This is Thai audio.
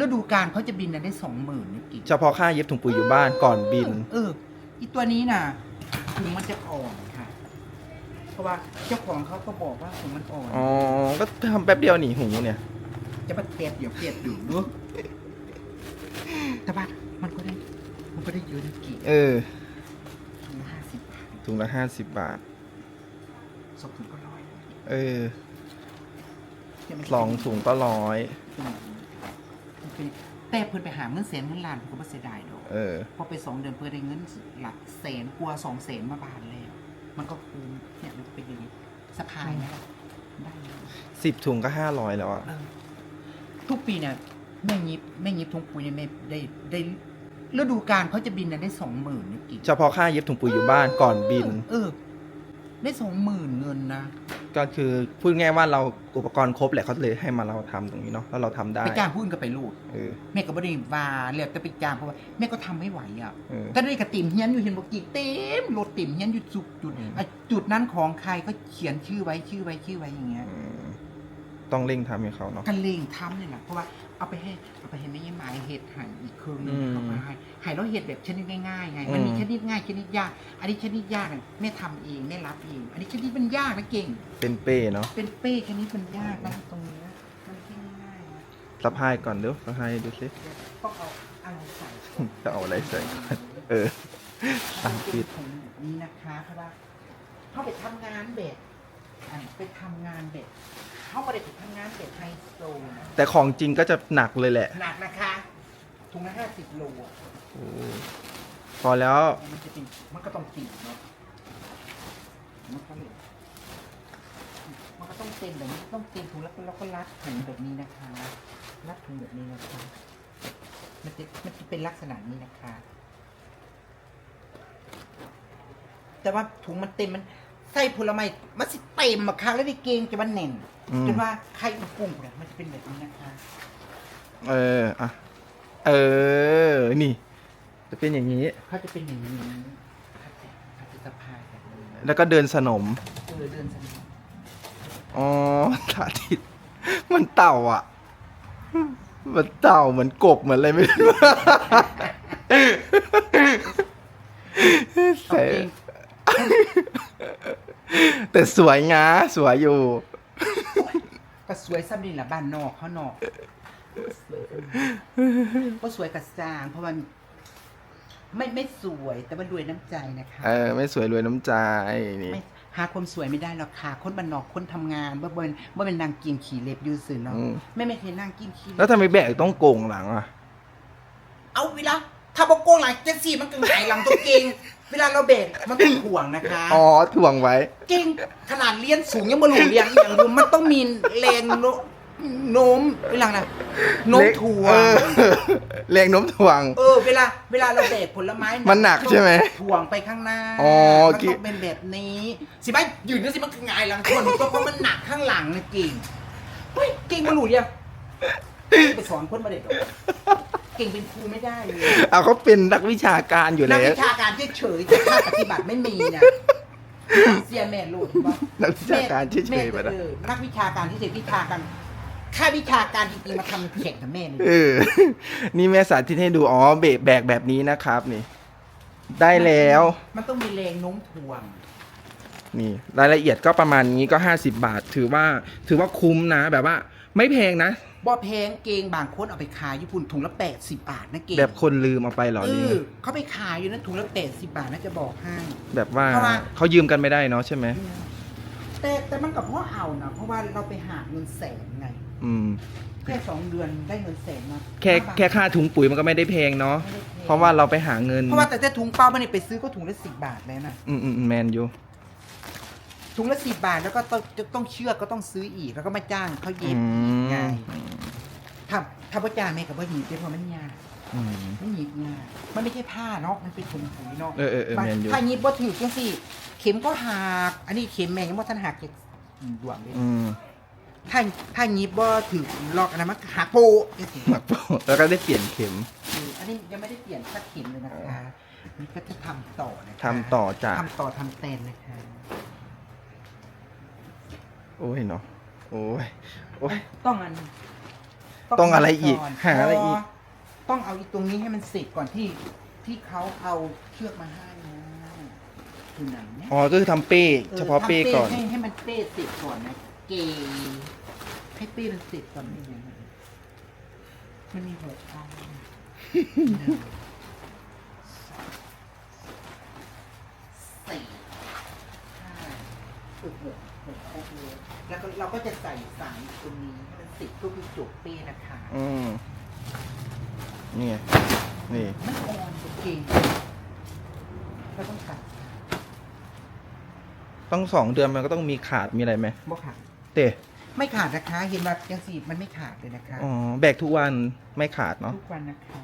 ฤดูกาลเขาจะบินน่ะได้สองหมื่นนี่กี่เฉพาะค่าเย็บถุงปุ๋ยอยู่บ้านก่อนบิน เอออีตัวนี้น่ะถุงมันจะอ่อนค่ะ เพราะว่าเจ้าของเขาก็บอกว่าถุงมันอ่อน อ๋อ ก็ทำแป๊บเดียวหนีหูเนี่ย จะมาเปียดเดี๋ยวเปียดอยู่เนอะแต่ว่ามันก็ได้ มันก็ได้เยอะนะกี่เออถุงละห้าสิบบาทถุงละห้าสิบบาท สองถุงก็ร้อยเออเนี่ยมันสองถุงก็ร้อยมั นเป็นแต่เพิ่นไปหาเงินแสนเงินล้านผมก็บ่เสียดายดอกเออ พอไปสองเดือนเพิ่นได้เงินหลักแสนกลัวาสองแสนมาบาทแล้วมันก็คุ้มเนี่ยมันก็เป็นอย่างนี้สะพายนะได้เลยสิบถุงก็ห้าร้อยแล้วอะ เออทุกปีเนี่ยแม่ยิบแม่ยิบทุงปุ๋ยเนี่ยแม่ได้ได้ฤดูกาลเขาจะบินน่ะได้สองหมื่นนี่กี่ เฉพาะค่าเย็บถุงปุ๋ยอยู่บ้านก่อนบิน เออ ได้สองหมื่นเงินนะ ก็คือพูดง่ายว่าเราอุปกรณ์ครบแหละเขาเลยให้มาเราทำตรงนี้เนาะแล้วเราทำได้ไปจ้างพูดก็ไปลูดเออแม่ก็บ่ได้ว่าเรียกแต่ไปจ้างเพราะว่าแม่ก็ทำไม่ไหวอะเออก็ได้กระติ่มเฮียนอยู่เห็นบอกกี่เต็มรถติ่มเฮียนอยู่จุดจุดอะจุดนั้นของใครก็เขียนชื่อไว้ชื่อไว้ชื่อไว้อย่างเงี้ย อืม ต้องเร่งทำให้เขาเนาะ กันเลงทำนี่แหละเพราะว่าเอาไปให้เอาไปให้แม่ยี่หมายเห็ดหั่นอีกครึ่งหนึงอืมเอามาให้ให้เราเห็ดแบบชนิดง่ายๆไงอืมมันมีชนิดง่ายชนิดยาก อันนี้ชนิดยากเนี่ยแม่ทำเองแม่รับเองอันนี้ชนิดมันยากนะเก่ง เป็นเป้เนาะเป็นเป้ชนิดมันยากนะตรงเนี้ยมันไม่ใช่ง่ายๆนะสะพายก่อนเดี๋ยวสะพายดูสิเดี๋ยวต้องเอาอะไรใส่จะเอาอะไรใส่ก่อนเอออัอะนปิดของนี้นะคะเพราะว่าเขาไปทำงานแบบ อะไปทำงานแบบเขาไม่ได้ไปทำงานแบบไฮโซนะแต่ของจริงก็จะหนักเลยแหละหนักนะคะถุงละห้าสิบโลอะโอ้พอแล้วมันจะเป็นมันก็ต้องติดเนาะมันก็เลยมันก็ต้องเต็มแบบนี้ต้องเต็มถุงแล้วก็แล้วก็รัดถุงแบบนี้นะคะรัดถุงแบบนี้นะคะมันจะมันจะเป็นลักษณะนี้นะคะ แต่ว่าถุงมันเต็มมัน ใส่ผลไม้มันสิเต็มอะค่ะแล้วในเกงจะมันแน่นอืม จนว่าไข่อุกุ้งเนี่ยมันจะเป็นแบบนี้นะคะเอออะเออ นี่ จะเป็นอย่างนี้ เขาจะเป็นอย่างนี้เขาจะเขาจะสะพายแบบนี้แล้วก็เดินสนม เออเดินสนุกอ๋อสาธิต มันเต่าอะ มันเต่าเหมือนกบเหมือนอะไรไม่รู้เอาแต่เอง แต่สวยงาสวยอยู่ ก็สวยซ้ำนี่แหละบ้านนอกเขานอกก็สวยกับสร้าง เพราะมันไม่ไม่สวยแต่มันรวยน้ำใจนะคะ เออ ไม่สวยรวยน้ำใจนี่ ไม่หาความสวยไม่ได้หรอกค่ะ คนบ้านนอกคนทำงานเมื่อเป็นเมื่อเป็นนางกินขี่เล็บอยูซื่อเนาะอืม ไม่ไม่เคยนั่งกินขี่เล็บแล้วทำไมแบกต้องโกงหลังอะ เอาเวลา ถ้าบอกโกงหลังเจนสี่มันก็หงายหลังตัวเก่งเวลาเราเบรกมันต้องถ่วงนะคะอ๋อถ่วงไว้ เก่งขนาดเลี้ยนสูงยังบ่หลุเลี้ยงอย่างดูมันต้องมีแรงโนโน้มเวลานะโน้มถ่วเองอแรงโน้มถ่วง เออ เวลา เวลาเราเบรกผลไม้มันหนักใช่ไหมถ่วงไปข้างหน้าอ๋อมันกิ๊ต้องเป็นแบบนี้ สิไม่ยืนนั่นสิมันคือหงายหลังคนก็เพราะมันหนักข้างหลังนะเก่งเฮ้ยเก่งมาหลุเลี้ยงไปสอนคนมาเด็กหรอก เก่งเป็นครูไม่ได้เลยเอาเขาเป็นนักวิชาการอยู่นักแล้ว วิชาการเฉยๆแต่ภาคปฏิบัติไม่มีนะเสียแม่โหลดเห็นปะนักวิชาการเฉยๆไปแม่นะเออนักวิชาการที่เฉยวิชาการค่าวิชาการจริงๆมาทำแข่งกับแม่เลย เออ นี่แม่สาธิตให้ดู อ๋อเบรกแบกแบบนี้นะครับนี่ ได้แล้ว มันต้องมีแรงโน้มถ่วง นี่รายละเอียดก็ประมาณนี้ก็ 50 บาท ถือว่าถือว่าคุ้มนะ แบบว่า ไม่แพงนะ บ่แพงเกงบางคนเอาไปขายญี่ปุ่นถุงละแปดสิบบาทนะเกงแบบคนลืมเอาไปเหรอเอนี่อเขาไปขายอยู่นะถุงละแปดสิบบาทนะจะบอกให้ แบบว่าเพราะว่า เขายืมกันไม่ได้เนาะใช่ไหมแต่แต่มันกับพ่อเอานะเพราะว่าเราไปหาเงินแสนไง อืม แค่สองเดือนได้เงินแสนมาแค่แค่ค่าถุงปุ๋ยมันก็ไม่ได้แพงเนาะไม่ได้แพงเพราะว่าเราไปหาเงินเพราะว่าแต่แต่ถุงเป้ามันไปซื้อก็ถุงละสิบบาทแล้วนะอืมอืมอืมแมนอยู่ถุงละสิบบาทแล้วก็ต้องจะต้องเชือกก็ต้องซื้ออีกแล้วก็มาจ้างเขาเย็บอืมง่าย ถ้าถ้าพ่อจ้างแม่กับพ่อหยิบได้เพราะมันยากอืม มันหยิบง่ายมันไม่ใช่ผ้าเนาะมันเป็นถุงปุ๋ยเนาะเออเออเออแมนอยู่ ถ้าหยิบบ่ถือจังสิเข็มก็หักอันนี้เข็มแม่ยังบ่ทันหักเจ็ดดวงเลยอืมถ้าถ้าหยิบบ่ถือล็อกอันนั้นมันหักโปะจังสิ หมักโปะแล้วก็ได้เปลี่ยนเข็มเอออันนี้ยังไม่ได้เปลี่ยนสักเข็มเลยนะคะนี่ก็จะทำต่อนะคะทำต่อจากทำต่อทำเต็นนะคะโอ้ยเนาะโอ้ยโอ้ยต้องอัน ต้องอะไรอีกก่นหาอะไรอีก ต้องเอาอีตรงนี้ให้มันเสร็จก่อนที่ที่เขาเอาเชือกมาให้นะคือไหนเนี่ยอ๋อก็คือทำเป้ เฉพาะเป้ก่อน ทำให้ให้มันเป้เสร็จก่อนนะเกให้เป้มันเสร็จก่อนนี่นะมันมีหัวใจหนึ่งสองสี่ห้าหกหกหกครบเลยแล้วก็เราก็จะใส่สายตรงนี้ให้มัน ติดเพื่อที่จุกเป้นะคะอืมนี่ไงนี่มันอ่อนจริงเราต้องตัดต้องสองเดือนมันก็ต้องมีขาดมีอะไรไหมบ่ขาดเตะไม่ขาดนะคะ เห็นแบบยังสีมันไม่ขาดเลยนะคะอ๋อแบกทุกวันไม่ขาดเนาะทุกวันนะคะ